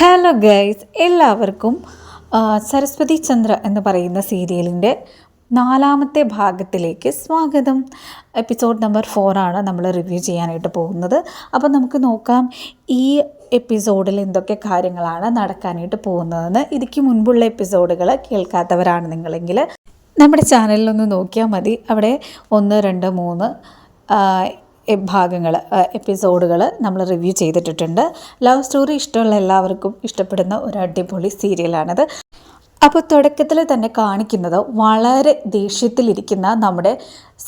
Hello guys എല്ലാവർക്കും സരസ്വതി ചന്ദ്ര എന്ന് പറയുന്ന സീരിയലിന്റെ നാലാമത്തെ ഭാഗത്തിലേക്ക് സ്വാഗതം. എപ്പിസോഡ് നമ്പർ ഫോറാണ് നമ്മൾ റിവ്യൂ ചെയ്യാനായിട്ട് പോകുന്നത്. അപ്പോൾ നമുക്ക് നോക്കാം ഈ എപ്പിസോഡിൽ എന്തൊക്കെ കാര്യങ്ങളാണ് നടക്കാനായിട്ട് പോകുന്നതെന്ന്. ഇതിക്ക് മുൻപുള്ള എപ്പിസോഡുകൾ കേൾക്കാത്തവരാണ് നിങ്ങളെങ്കിൽ നമ്മുടെ ചാനലിലൊന്ന് നോക്കിയാൽ മതി. അവിടെ ഒന്ന് രണ്ട് മൂന്ന് ഭാഗങ്ങൾ എപ്പിസോഡുകൾ നമ്മൾ റിവ്യൂ ചെയ്തിട്ടുണ്ട് ലവ് സ്റ്റോറി ഇഷ്ടമുള്ള എല്ലാവർക്കും ഇഷ്ടപ്പെടുന്ന ഒരു അടിപൊളി സീരിയലാണിത്. അപ്പോൾ തുടക്കത്തിൽ തന്നെ കാണിക്കുന്നത് വളരെ ദേഷ്യത്തിലിരിക്കുന്ന നമ്മുടെ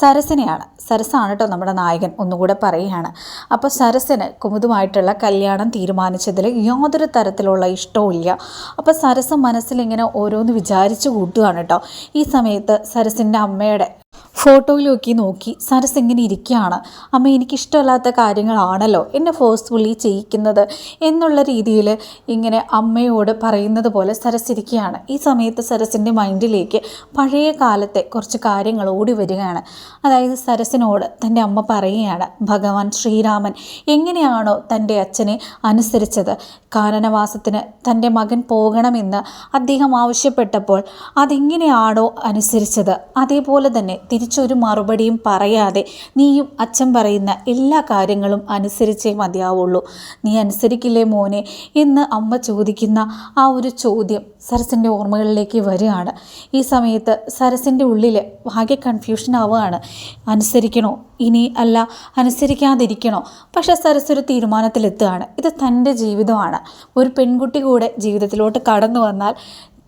സരസനെയാണ്. സരസാണ് കേട്ടോ നമ്മുടെ നായകൻ ഒന്നുകൂടെ പറയുകയാണ്. അപ്പോൾ സരസന് കുമുദുമായിട്ടുള്ള കല്യാണം തീരുമാനിച്ചതിൽ യാതൊരു തരത്തിലുള്ള ഇഷ്ടവും ഇല്ല അപ്പോൾ സരസ് മനസ്സിലിങ്ങനെ ഓരോന്ന് വിചാരിച്ചു കൂട്ടുകയാണ് കേട്ടോ ഈ സമയത്ത് സരസിന്റെ അമ്മയുടെ ഫോട്ടോയിലൊക്കെ നോക്കി സരസ് ഇങ്ങനെ ഇരിക്കുകയാണ്. അമ്മ എനിക്കിഷ്ടമല്ലാത്ത കാര്യങ്ങളാണല്ലോ. എന്നെ ഫോഴ്സ്ഫുള്ളി ചെയ്യിക്കുന്നത്. എന്നുള്ള രീതിയിൽ ഇങ്ങനെ അമ്മയോട് പറയുന്നത് പോലെ സരസ് ഇരിക്കുകയാണ്. ഈ സമയത്ത് സരസിന്റെ മൈൻഡിലേക്ക് പഴയ കാലത്തെ കുറച്ച് കാര്യങ്ങൾ ഓടി വരികയാണ്. അതായത് സരസിനോട് തന്റെ അമ്മ പറയുകയാണ് ഭഗവാൻ ശ്രീരാമൻ എങ്ങനെയാണോ തന്റെ അച്ഛനെ അനുസരിച്ചത്? കാനനവാസത്തിന് തന്റെ മകൻ പോകണമെന്ന് അദ്ദേഹം ആവശ്യപ്പെട്ടപ്പോൾ അതെങ്ങനെയാണോ അനുസരിച്ചത്? അതേപോലെ തന്നെ തിരിച്ചൊരു മറുപടിയും പറയാതെ നീയും അച്ഛൻ പറയുന്ന എല്ലാ കാര്യങ്ങളും അനുസരിച്ചേ മതിയാവുള്ളൂ. നീ അനുസരിക്കില്ലേ മോനെ? എന്ന് അമ്മ ചോദിക്കുന്ന ആ ഒരു ചോദ്യം സരസിന്റെ ഓർമ്മകളിലേക്ക് വരികയാണ്. ഈ സമയത്ത് സരസിന്റെ ഉള്ളിൽ ആകെ കൺഫ്യൂഷൻ ആവുകയാണ്. അനുസരിക്കണോ? ഇനി അല്ല അനുസരിക്കാതിരിക്കണോ? പക്ഷേ സരസ് ഒരു തീരുമാനത്തിലെത്തുകയാണ്. ഇത് തന്റെ ജീവിതമാണ്. ഒരു പെൺകുട്ടി കൂടെ ജീവിതത്തിലോട്ട് കടന്നു വന്നാൽ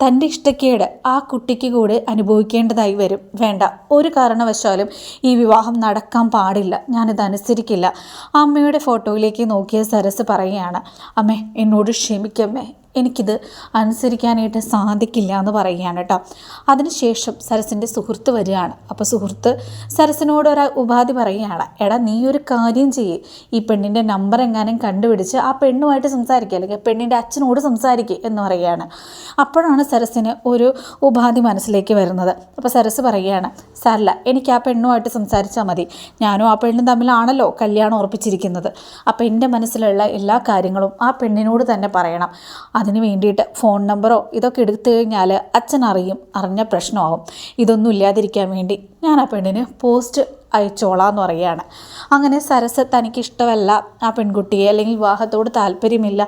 തന്റെ ഇഷ്ടക്കേട് ആ കുട്ടിക്ക് കൂടെ അനുഭവിക്കേണ്ടതായി വരും. വേണ്ട. ഒരു കാരണവശാലും ഈ വിവാഹം നടക്കാൻ പാടില്ല. ഞാനിത് അനുസരിക്കില്ല. അമ്മയുടെ ഫോട്ടോയിലേക്ക് നോക്കിയ സരസ് പറയുകയാണ് അമ്മേ എന്നോട് ക്ഷമിക്കമ്മേ. എനിക്കിത് അനുസരിക്കാനായിട്ട് സാധിക്കില്ല എന്ന് പറയുകയാണ് കേട്ടോ. അതിനുശേഷം സരസിന്റെ സുഹൃത്ത് വരികയാണ്. അപ്പോൾ സുഹൃത്ത് സരസിനോട് ഒരു ഉപാധി പറയുകയാണ് എടാ നീ ഒരു കാര്യം ചെയ്യ്. ഈ പെണ്ണിന്റെ നമ്പർ എങ്ങാനും കണ്ടുപിടിച്ച് ആ പെണ്ണുമായിട്ട് സംസാരിക്കുക അല്ലെങ്കിൽ പെണ്ണിന്റെ അച്ഛനോട് സംസാരിക്കുക എന്ന് പറയുകയാണ്. അപ്പോഴാണ് സരസിന് ഒരു ഉപാധി മനസ്സിലേക്ക് വരുന്നത്. അപ്പോൾ സരസ് പറയുകയാണ് സാരല്ല എനിക്ക് ആ പെണ്ണുമായിട്ട് സംസാരിച്ചാൽ മതി. ഞാനും ആ പെണ്ണും തമ്മിലാണല്ലോ കല്യാണം ഉറപ്പിച്ചിരിക്കുന്നത്. അപ്പോൾ എന്റെ മനസ്സിലുള്ള എല്ലാ കാര്യങ്ങളും ആ പെണ്ണിനോട് തന്നെ പറയണം. അതിന് വേണ്ടിയിട്ട് ഫോൺ നമ്പറോ ഇതൊക്കെ എടുത്തു കഴിഞ്ഞാൽ അച്ഛൻ അറിയും അറിഞ്ഞ പ്രശ്നമാകും ഇതൊന്നും ഇല്ലാതിരിക്കാൻ വേണ്ടി ഞാൻ ആ പെണ്ണിന് പോസ്റ്റ് അയച്ചോളാം എന്ന് പറയുകയാണ്. അങ്ങനെ സരസ് തനിക്ക് ഇഷ്ടമല്ല ആ പെൺകുട്ടിയെ അല്ലെങ്കിൽ വിവാഹത്തോട് താല്പര്യമില്ല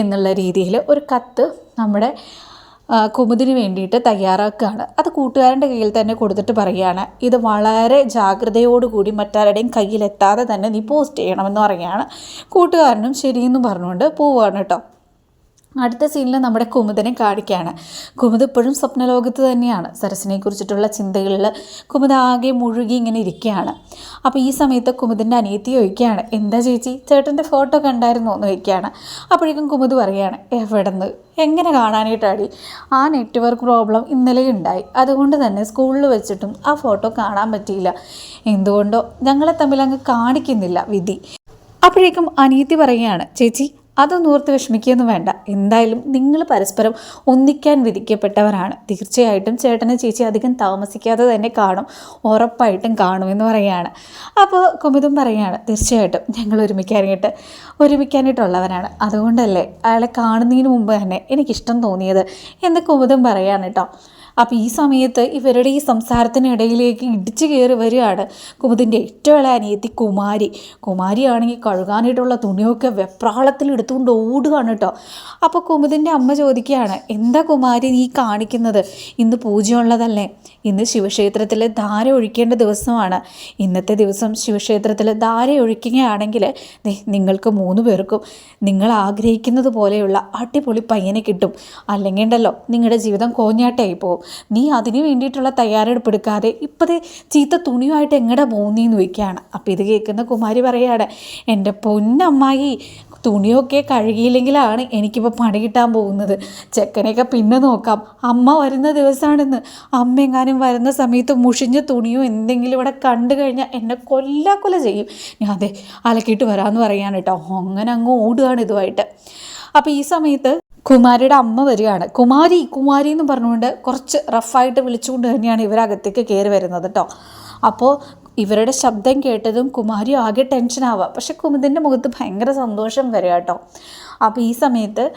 എന്നുള്ള രീതിയിൽ ഒരു കത്ത് നമ്മുടെ കുമുദിന് വേണ്ടിയിട്ട് തയ്യാറാക്കുകയാണ്. അത് കൂട്ടുകാരന്റെ കയ്യിൽ തന്നെ കൊടുത്തിട്ട് പറയുകയാണ്. ഇത് വളരെ ജാഗ്രതയോടുകൂടി മറ്റാരുടെയും കയ്യിലെത്താതെ തന്നെ നീ പോസ്റ്റ് ചെയ്യണമെന്ന് പറയുകയാണ്. കൂട്ടുകാരനും ശരിയെന്ന് പറഞ്ഞുകൊണ്ട് പോവുകയാണ് കേട്ടോ. അടുത്ത സീനിൽ നമ്മുടെ കുമുദനെ കാണിക്കുകയാണ് കുമുദ് ഇപ്പോഴും സ്വപ്നലോകത്ത് തന്നെയാണ്. സരസിനെ കുറിച്ചിട്ടുള്ള ചിന്തകളിൽ കുമുദ് ആകെ മുഴുകി ഇങ്ങനെ ഇരിക്കുകയാണ്. അപ്പോൾ ഈ സമയത്ത് കുമുദിന്റെ അനിയത്തി ചോദിക്കുകയാണ് എന്താ ചേച്ചി? ചേട്ടന്റെ ഫോട്ടോ കണ്ടായിരുന്നോ? എന്ന് ചോദിക്കുകയാണ്. അപ്പോഴേക്കും കുമുദ് പറയുകയാണ് എവിടെന്ന്? എങ്ങനെ കാണാനായിട്ടാടി? ആ നെറ്റ്വർക്ക് പ്രോബ്ലം ഇന്നലെ ഉണ്ടായി. അതുകൊണ്ട് തന്നെ സ്കൂളിൽ വെച്ചിട്ടും ആ ഫോട്ടോ കാണാൻ പറ്റിയില്ല. എന്തുകൊണ്ടോ ഞങ്ങളെ തമ്മിൽ അങ്ങ് കാണിക്കുന്നില്ല വിധി. അപ്പോഴേക്കും അനിയത്തി പറയുകയാണ് ചേച്ചി അതൊന്നും ഓർത്ത് വിഷമിക്കുകയൊന്നും വേണ്ട. എന്തായാലും നിങ്ങൾ പരസ്പരം ഒന്നിക്കാൻ വിധിക്കപ്പെട്ടവരാണ്. തീർച്ചയായിട്ടും ചേട്ടനെ ചേച്ചി അധികം താമസിക്കാതെ തന്നെ കാണും. ഉറപ്പായിട്ടും കാണുമെന്ന് പറയുകയാണ്. അപ്പോൾ കുമുദും പറയുകയാണ് തീർച്ചയായിട്ടും ഞങ്ങൾ ഒരുമിക്കാനായിട്ട് ഒരുമിക്കാനായിട്ടുള്ളവരാണ്. അതുകൊണ്ടല്ലേ അയാളെ കാണുന്നതിന് മുമ്പ് തന്നെ എനിക്കിഷ്ടം തോന്നിയത് എന്ന് കുമുദും പറയുകയാണ് കേട്ടോ. അപ്പോൾ ഈ സമയത്ത് ഇവരുടെ ഈ സംസാരത്തിനിടയിലേക്ക് ഇടിച്ചു കയറി വരികയാണ് കുമുദിന്റെ ഏറ്റവും ഇളയ അനിയത്തി കുമാരി. കുമാരിയാണെങ്കിൽ കഴുകാനായിട്ടുള്ള തുണിയൊക്കെ വെപ്രാളത്തിൽ എടുത്തുകൊണ്ട് ഓടുകയാണ് കേട്ടോ. അപ്പോൾ കുമുദിന്റെ അമ്മ ചോദിക്കുകയാണ് എന്താ കുമാരി നീ കാണിക്കുന്നത്? ഇന്ന് പൂജയുള്ളതല്ലേ? ഇന്ന് ശിവക്ഷേത്രത്തിൽ ധാര ഒഴിക്കേണ്ട ദിവസമാണ്. ഇന്നത്തെ ദിവസം ശിവക്ഷേത്രത്തിൽ ധാര ഒഴിക്കുകയാണെങ്കിൽ നിങ്ങൾക്ക് മൂന്ന് പേർക്കും നിങ്ങൾ ആഗ്രഹിക്കുന്നത് പോലെയുള്ള അടിപൊളി പയ്യനെ കിട്ടും. അല്ലെങ്കിൽ ഉണ്ടല്ലോ നിങ്ങളുടെ ജീവിതം കോഞ്ഞാട്ടായി പോകും നീ അതിന് വേണ്ടിയിട്ടുള്ള തയ്യാറെടുപ്പ് എടുക്കാതെ ഇപ്പോഴത്തെ ചീത്ത തുണിയുമായിട്ട് എങ്ങടെ പോകുന്നതെന്ന് വയ്ക്കുകയാണ് അപ്പോൾ ഇത് കേൾക്കുന്ന കുമാരി പറയാണ് എന്റെ പൊന്നമ്മായി തുണിയൊക്കെ കഴുകിയില്ലെങ്കിലാണ് എനിക്കിപ്പോൾ പണി കിട്ടാൻ പോകുന്നത്. ചെക്കനെയൊക്കെ പിന്നെ നോക്കാം. അമ്മ വരുന്ന ദിവസമാണെന്ന് അമ്മ എങ്ങാനും വരുന്ന സമയത്ത് മുഷിഞ്ഞ തുണിയോ എന്തെങ്കിലും ഇവിടെ കണ്ടു കഴിഞ്ഞാൽ എന്നെ കൊല്ലാക്കൊല ചെയ്യും. ഞാൻ അതെ അലക്കിയിട്ട് വരാമെന്ന് പറയാൻ കേട്ടോ. അങ്ങനെ അങ്ങ് ഓടുകയാണ് ഇതുമായിട്ട് അപ്പോൾ ഈ സമയത്ത് കുമാരിയുടെ അമ്മ വരികയാണ്. കുമാരി കുമാരി എന്ന് പറഞ്ഞുകൊണ്ട് കുറച്ച് റഫായിട്ട് വിളിച്ചുകൊണ്ട് തന്നെയാണ് ഇവരകത്തേക്ക് കയറി വരുന്നത് കേട്ടോ. അപ്പോൾ ഇവരുടെ ശബ്ദം കേട്ടതും കുമാരി ആകെ ടെൻഷനാവുക പക്ഷെ കുമുദിന്റെ മുഖത്ത് ഭയങ്കര സന്തോഷം വരിക കേട്ടോ. അപ്പോൾ ഈ സമയത്ത്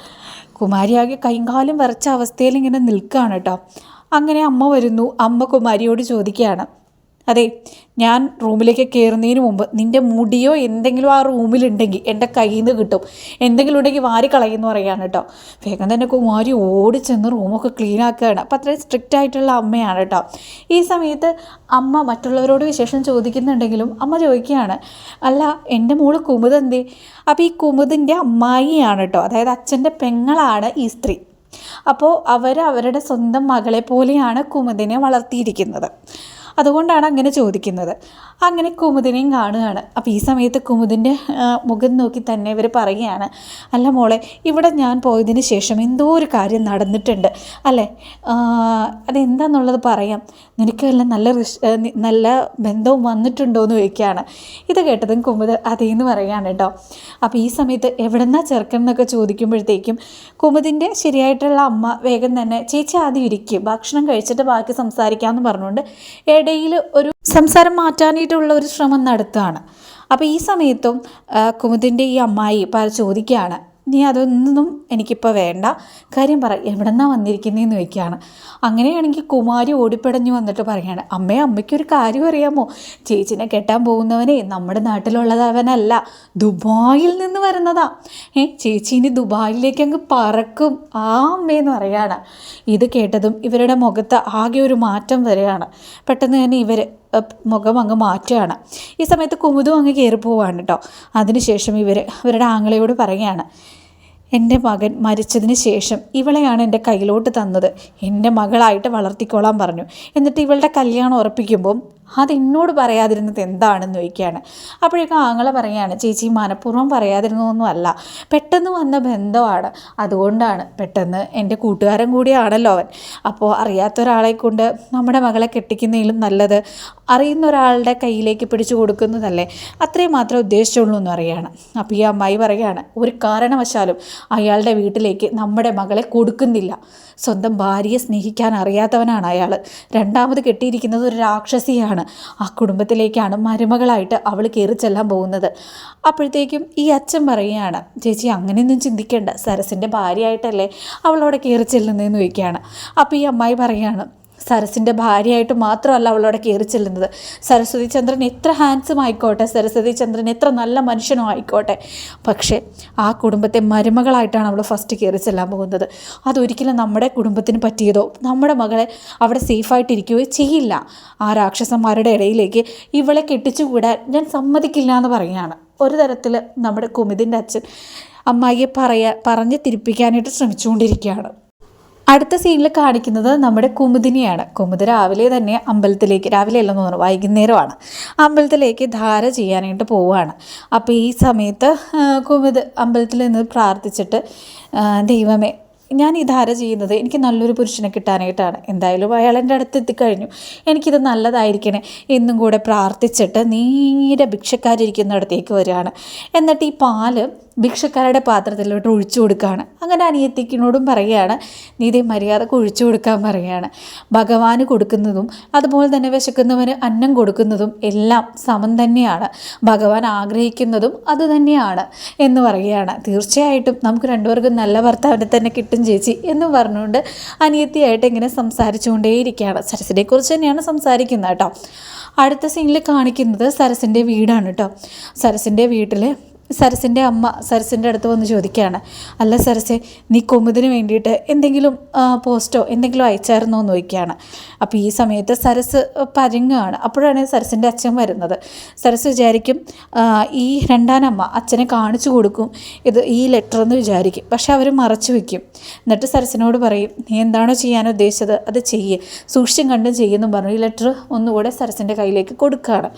കുമാരി ആകെ കൈകാലും വരച്ച അവസ്ഥയിൽ ഇങ്ങനെ നിൽക്കുകയാണ് കേട്ടോ. അങ്ങനെ അമ്മ വരുന്നു. അമ്മ കുമാരിയോട് ചോദിക്കുകയാണ്. അതെ ഞാൻ റൂമിലേക്ക് കയറുന്നതിന് മുമ്പ് നിന്റെ മുടിയോ എന്തെങ്കിലും ആ റൂമിലുണ്ടെങ്കിൽ എന്റെ കയ്യിൽ നിന്ന് കിട്ടും. എന്തെങ്കിലും ഉണ്ടെങ്കിൽ വാരി കളയുമെന്ന് പറയാണ് കേട്ടോ. വേഗം തന്നെ കുമാരി ഓടി ചെന്ന് റൂമൊക്കെ ക്ലീൻ ആക്കുകയാണ്. അപ്പം അത്രയും സ്ട്രിക്റ്റ് ആയിട്ടുള്ള അമ്മയാണ് കേട്ടോ. ഈ സമയത്ത് അമ്മ മറ്റുള്ളവരോട് വിശേഷം ചോദിക്കുന്നുണ്ടെങ്കിലും അമ്മ ചോദിക്കുകയാണ് അല്ല എന്റെ മോൾ കുമുദ് എന്തേ? അപ്പോൾ ഈ കുമുദിന്റെ അമ്മായിയാണ് കേട്ടോ. അതായത് അച്ഛന്റെ പെങ്ങളാണ് ഈ സ്ത്രീ. അപ്പോൾ അവർ അവരുടെ സ്വന്തം മകളെ പോലെയാണ് കുമുദിനെ വളർത്തിയിരിക്കുന്നത്. അതുകൊണ്ടാണ് അങ്ങനെ ചോദിക്കുന്നത്. അങ്ങനെ കുമുദിനെയും കാണുകയാണ്. അപ്പോൾ ഈ സമയത്ത് കുമുദിന്റെ മുഖം നോക്കി തന്നെ ഇവർ പറയുകയാണ് അല്ല മോളെ ഇവിടെ ഞാൻ പോയതിന് ശേഷം എന്തോ ഒരു കാര്യം നടന്നിട്ടുണ്ട്. അല്ലേ? അതെന്താന്നുള്ളത് പറയാം. നിനക്ക് നല്ല നല്ല ബന്ധവും വന്നിട്ടുണ്ടോ എന്ന് ചോദിക്കുകയാണ്. ഇത് കേട്ടതും കുമുദ് അതേന്ന് പറയുകയാണ് കേട്ടോ. അപ്പോൾ ഈ സമയത്ത് എവിടെന്നാ ചെറുക്കൻ എന്നൊക്കെ ചോദിക്കുമ്പോഴത്തേക്കും കുമുദിന്റെ ശരിയായിട്ടുള്ള അമ്മ വേഗം തന്നെ ചേച്ചി ആദ്യം ഇരിക്കും ഭക്ഷണം കഴിച്ചിട്ട് ബാക്കി സംസാരിക്കാമെന്ന് പറഞ്ഞുകൊണ്ട് ഇടയിൽ ഒരു സംസാരം മാറ്റാനായിട്ടുള്ള ഒരു ശ്രമം നടത്തുകയാണ്. അപ്പോൾ ഈ സമയത്തും കുമുദിന്റെ ഈ അമ്മായി ചോദിക്കുകയാണ് നീ അതൊന്നും എനിക്കിപ്പോൾ വേണ്ട. കാര്യം പറ എവിടെ നിന്നാണ് വന്നിരിക്കുന്നതെന്ന് ചോദിക്കുകയാണ്. അങ്ങനെയാണെങ്കിൽ കുമാരി ഓടിപ്പടഞ്ഞു വന്നിട്ട് പറയുകയാണ് അമ്മേ അമ്മയ്ക്കൊരു കാര്യം അറിയാമോ? ചേച്ചിനെ കെട്ടാൻ പോകുന്നവനെ നമ്മുടെ നാട്ടിലുള്ളതവനല്ല ദുബായിൽ നിന്ന് വരുന്നതാ. ഏ ചേച്ചി ഇനി ദുബായിലേക്ക് അങ്ങ് പറക്കും. ആ അമ്മയെന്ന് പറയാണ് ഇത് കേട്ടതും ഇവരുടെ മുഖത്ത് ആകെ ഒരു മാറ്റം വരികയാണ്. പെട്ടെന്ന് തന്നെ ഇവർ മുഖം അങ്ങ് മാറ്റുകയാണ്. ഈ സമയത്ത് കുമുദും അങ്ങ് കയറി പോവാണ് കേട്ടോ. അതിനുശേഷം ഇവർ ഇവരുടെ ആങ്ങളയോട് പറയുകയാണ് എന്റെ മകൻ മരിച്ചതിന് ശേഷം ഇവളെയാണ് എന്റെ കയ്യിലോട്ട് തന്നത്. എന്റെ മകളായിട്ട് വളർത്തിക്കോളാൻ പറഞ്ഞു. എന്നിട്ട് ഇവളുടെ കല്യാണം ഉറപ്പിക്കുമ്പം അതെന്നോട് പറയാതിരുന്നത് എന്താണെന്ന് ചോദിക്കുകയാണ്. അപ്പോഴേക്കും ആങ്ങളെ പറയുകയാണ് ചേച്ചി മനഃപൂർവം പറയാതിരുന്നതൊന്നും അല്ല പെട്ടെന്ന് വന്ന ബന്ധമാണ്. അതുകൊണ്ടാണ് പെട്ടെന്ന് എന്റെ കൂട്ടുകാരൻ കൂടിയാണല്ലോ അവൻ. അപ്പോൾ അറിയാത്ത ഒരാളെ കൊണ്ട് നമ്മുടെ മകളെ കെട്ടിക്കുന്നതിലും നല്ലത് അറിയുന്ന ഒരാളുടെ കയ്യിലേക്ക് പിടിച്ചു കൊടുക്കുന്നതല്ലേ? അത്രയും മാത്രമേ ഉദ്ദേശിച്ചുള്ളൂ എന്ന് പറയുകയാണ്. അപ്പോൾ ഈ അമ്മായി പറയുകയാണ് ഒരു കാരണവശാലും അയാളുടെ വീട്ടിലേക്ക് നമ്മുടെ മകളെ കൊടുക്കുന്നില്ല. സ്വന്തം ഭാര്യയെ സ്നേഹിക്കാൻ അറിയാത്തവനാണ് അയാൾ രണ്ടാമത് കെട്ടിയിരിക്കുന്നത് ഒരു രാക്ഷസിയാണ്. ആ കുടുംബത്തിലേക്കാണ് മരുമകളായിട്ട് അവൾ കയറി ചെല്ലാൻ പോകുന്നത്. അപ്പോഴത്തേക്കും ഈ അച്ഛൻ പറയുകയാണ് ചേച്ചി അങ്ങനെയൊന്നും ചിന്തിക്കേണ്ട. സരസിന്റെ ഭാര്യയായിട്ടല്ലേ അവളവിടെ കയറി ചെല്ലുന്നതെന്ന് ചോദിക്കുകയാണ്. അപ്പോൾ ഈ അമ്മായി പറയുകയാണ് സരസിന്റെ ഭാര്യയായിട്ട് മാത്രമല്ല അവളോടെ കയറി ചെല്ലുന്നത്. സരസ്വതി ചന്ദ്രൻ എത്ര ഹാൻസം ആയിക്കോട്ടെ സരസ്വതി ചന്ദ്രൻ എത്ര നല്ല മനുഷ്യനോ ആയിക്കോട്ടെ. പക്ഷേ ആ കുടുംബത്തെ മരുമകളായിട്ടാണ് അവൾ ഫസ്റ്റ് കയറി ചെല്ലാൻ പോകുന്നത്. അതൊരിക്കലും നമ്മുടെ കുടുംബത്തിന് പറ്റിയതോ നമ്മുടെ മകളെ അവിടെ സേഫായിട്ടിരിക്കുകയോ ചെയ്യില്ല. ആ രാക്ഷസന്മാരുടെ ഇടയിലേക്ക് ഇവളെ കെട്ടിച്ചുകൂടാൻ ഞാൻ സമ്മതിക്കില്ല എന്ന് പറയുകയാണ്. ഒരു തരത്തിൽ നമ്മുടെ കുമിതിന്റെ അച്ഛൻ അമ്മായിയെ പറയാ പറഞ്ഞ് തിരിപ്പിക്കാനായിട്ട് ശ്രമിച്ചുകൊണ്ടിരിക്കുകയാണ്. അടുത്ത സീനിൽ കാണിക്കുന്നത് നമ്മുടെ കുമുദിനിയാണ്. കുമുദ് രാവിലെ തന്നെ അമ്പലത്തിലേക്ക് രാവിലെ അല്ലെന്ന് തോന്നുന്നു വൈകുന്നേരമാണ്. അമ്പലത്തിലേക്ക് ധാര ചെയ്യാനായിട്ട് പോവുകയാണ്. അപ്പോൾ ഈ സമയത്ത് കുമുദ് അമ്പലത്തിൽ നിന്ന് പ്രാർത്ഥിച്ചിട്ട് ദൈവമേ ഞാൻ ഈ ധാര ചെയ്യുന്നത്? എനിക്ക് നല്ലൊരു പുരുഷനെ കിട്ടാനായിട്ടാണ്. എന്തായാലും അയാൾ എന്റെ അടുത്ത് എത്തിക്കഴിഞ്ഞു. എനിക്കിത് നല്ലതായിരിക്കണേ. എന്നും കൂടെ പ്രാർത്ഥിച്ചിട്ട് നീരെ ഭിക്ഷക്കാരിരിക്കുന്നിടത്തേക്ക് വരികയാണ്. എന്നിട്ട് ഈ പാൽ ഭിക്ഷക്കാരുടെ പാത്രത്തിലോട്ട് ഒഴിച്ചു കൊടുക്കുകയാണ്. അങ്ങനെ അനിയത്തിക്കിനോടും പറയുകയാണ് നീതി മര്യാദയ്ക്ക് ഒഴിച്ചു കൊടുക്കാൻ പറയുകയാണ്. ഭഗവാന് കൊടുക്കുന്നതും അതുപോലെ തന്നെ വിശക്കുന്നവന് അന്നം കൊടുക്കുന്നതും എല്ലാം സമം തന്നെയാണ്. ഭഗവാൻ ആഗ്രഹിക്കുന്നതും അതുതന്നെയാണ് എന്ന് പറയുകയാണ്. തീർച്ചയായിട്ടും നമുക്ക് രണ്ടുപേർക്കും നല്ല ഭർത്താവിനെ തന്നെ കിട്ടും. ചേച്ചി എന്ന് പറഞ്ഞുകൊണ്ട് അനിയത്തിയായിട്ട് ഇങ്ങനെ സംസാരിച്ചുകൊണ്ടേയിരിക്കുകയാണ്. സരസിനെക്കുറിച്ച് തന്നെയാണ് സംസാരിക്കുന്നത് കേട്ടോ. അടുത്ത സീനിൽ കാണിക്കുന്നത് സരസിന്റെ വീടാണ് കേട്ടോ. സരസിന്റെ വീട്ടിൽ സരസിന്റെ അമ്മ സരസിന്റെ അടുത്ത് വന്ന് ചോദിക്കുകയാണ്. അല്ല സരസെ നീ കൊമുദിന് വേണ്ടിയിട്ട് എന്തെങ്കിലും പോസ്റ്റോ എന്തെങ്കിലും അയച്ചായിരുന്നോ? എന്ന് ചോദിക്കുകയാണ്. അപ്പോൾ ഈ സമയത്ത് സരസ് പരുങ്ങാണ് അപ്പോഴാണ് സരസിന്റെ അച്ഛൻ വരുന്നത്. സരസ് വിചാരിക്കും ഈ രണ്ടാനമ്മ അച്ഛനെ കാണിച്ചു കൊടുക്കും. ഇത് ഈ ലെറ്റർ എന്ന് വിചാരിക്കും. പക്ഷെ അവർ മറച്ചു വയ്ക്കും എന്നിട്ട് സരസിനോട് പറയും നീ എന്താണോ ചെയ്യാൻ ഉദ്ദേശിച്ചത്? അത് ചെയ്യേ. സൂക്ഷിച്ചും കണ്ടും ചെയ്യുന്നു പറഞ്ഞു. ഈ ലെറ്റർ ഒന്നുകൂടെ സരസിന്റെ കയ്യിലേക്ക് കൊടുക്കുകയാണ്.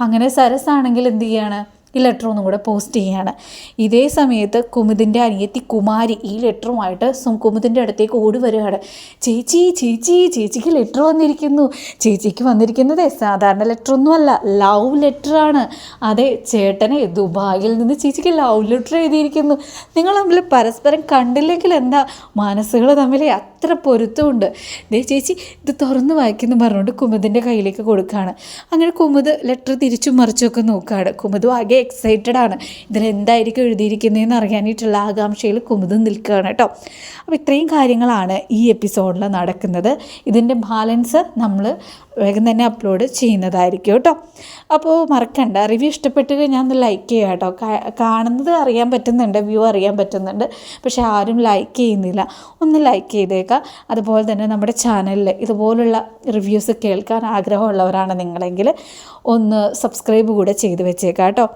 അങ്ങനെ സരസാണെങ്കിൽ എന്ത് ചെയ്യാണ്? ഈ ലെറ്റർ ഒന്നും കൂടെ പോസ്റ്റ് ചെയ്യുകയാണ് ഇതേ സമയത്ത് കുമുദിന്റെ അനിയത്തി കുമാരി ഈ ലെറ്ററുമായിട്ട് കുമുദിന്റെ അടുത്തേക്ക് ഓടി വരികയാണ്. ചേച്ചി ചേച്ചി ചേച്ചിക്ക് ലെറ്റർ വന്നിരിക്കുന്നു. ചേച്ചിക്ക് വന്നിരിക്കുന്നത് സാധാരണ ലെറ്റർ ഒന്നുമല്ല ലവ് ലെറ്ററാണ് അതെ ചേട്ടനെ ദുബായിൽ നിന്ന് ചേച്ചിക്ക് ലവ് ലെറ്റർ എഴുതിയിരിക്കുന്നു. നിങ്ങൾ തമ്മിൽ പരസ്പരം കണ്ടില്ലെങ്കിൽ എന്താ? മനസ്സുകൾ തമ്മിൽ അത്ര പൊരുത്തമുണ്ട്. ദേ ചേച്ചി ഇത് തുറന്ന് വായിക്കുന്നു പറഞ്ഞുകൊണ്ട് കുമുദിന്റെ കയ്യിലേക്ക് കൊടുക്കുകയാണ്. അങ്ങനെ കുമുദ് ലെറ്റർ തിരിച്ചും മറിച്ചൊക്കെ നോക്കുകയാണ്. കുമുദ് ആകെ എക്സൈറ്റഡ് ആണ്. ഇതിലെന്തായിരിക്കും എഴുതിയിരിക്കുന്നതെന്ന് അറിയാനായിട്ടുള്ള ആകാംക്ഷയിൽ കുമുതും നിൽക്കുകയാണ് കേട്ടോ. അപ്പോൾ ഇത്രയും കാര്യങ്ങളാണ് ഈ എപ്പിസോഡിൽ നടക്കുന്നത്. ഇതിന്റെ ബാലൻസ് നമ്മൾ വേഗം തന്നെ അപ്ലോഡ് ചെയ്യുന്നതായിരിക്കും കേട്ടോ. അപ്പോൾ മറക്കണ്ട റിവ്യൂ ഇഷ്ടപ്പെട്ട് കഴിഞ്ഞാൽ ഒന്ന് ലൈക്ക് ചെയ്യുക കേട്ടോ കാണുന്നത് അറിയാൻ പറ്റുന്നുണ്ട് വ്യൂ അറിയാൻ പറ്റുന്നുണ്ട്. പക്ഷേ ആരും ലൈക്ക് ചെയ്യുന്നില്ല. ഒന്ന് ലൈക്ക് ചെയ്തേക്കുക അതുപോലെ തന്നെ നമ്മുടെ ചാനലിൽ ഇതുപോലുള്ള റിവ്യൂസ് കേൾക്കാൻ ആഗ്രഹമുള്ളവരാണ് നിങ്ങളെങ്കിൽ ഒന്ന് സബ്സ്ക്രൈബ് കൂടെ ചെയ്ത് വെച്ചേക്കാം കേട്ടോ.